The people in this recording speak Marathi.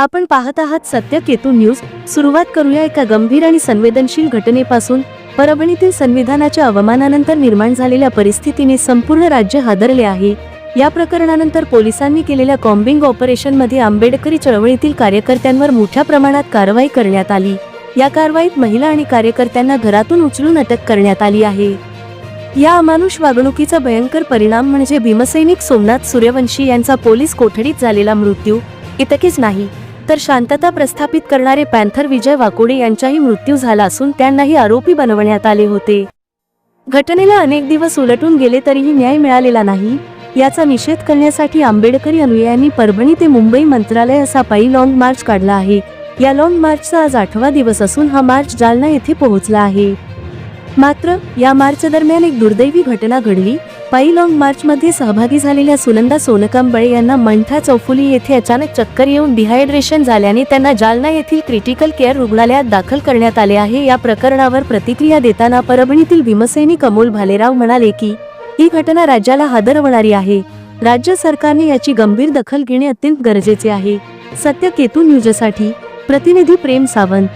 आपण पाहत आहात सत्य केतू न्यूज. सुरुवात करूया एका गंभीर आणि संवेदनशील घटनेपासून. परभणीतील संविधानाच्या अवमानानंतर निर्माण झालेल्या परिस्थितीने संपूर्ण राज्य हादरले आहे. या प्रकरणानंतर पोलिसांनी केलेल्या कॉम्बिंग ऑपरेशनमध्ये आंबेडकरी चळवळीतील कार्यकर्त्यांवर मोठ्या प्रमाणात कारवाई करण्यात आली. या कारवाईत महिला आणि कार्यकर्त्यांना घरातून उचलून अटक करण्यात आली आहे. या अमानुष वागणुकीचा भयंकर परिणाम म्हणजे भीमसैनिक सोमनाथ सूर्यवंशी यांचा पोलीस कोठडीत झालेला मृत्यू. इतकेच नाही. तर शांतता प्रस्थापित करणारे पॅन्थर विजय वाकोडे यांचाही मृत्यू झाला असून त्यांनाही आरोपी बनवण्यात आले होते. घटनेला अनेक दिवस उलटून गेले तरीही न्याय मिळालेला नाही. याचा निषेध करण्यासाठी आंबेडकरी अनुयायांनी परभणी ते मुंबई मंत्रालय असा पायी लॉंग मार्च काढला आहे. या लॉंग मार्चचा आज आठवा दिवस असून हा मार्च जालना येथे पोहोचला आहे. मात्र या मार्च दरम्यान एक दुर्दैवी घटना घडली. पायी लॉंग मार्चमध्ये सहभागी झालेल्या सुनंदा सोनकांबळे यांना मंठा चौफुली येथे अचानक चक्कर येऊन डिहायड्रेशन झाल्याने त्यांना जालना येथील क्रिटिकल केअर रुग्णालयात दाखल करण्यात आले आहे. या प्रकरणावर प्रतिक्रिया देताना परभणीतील भीमसेनी कमोल भालेराव म्हणाले की ही घटना राज्याला हादरवणारी आहे. राज्य सरकारने याची गंभीर दखल घेणे अत्यंत गरजेचे आहे. सत्य केतू न्यूजसाठी प्रतिनिधी प्रेम सावंत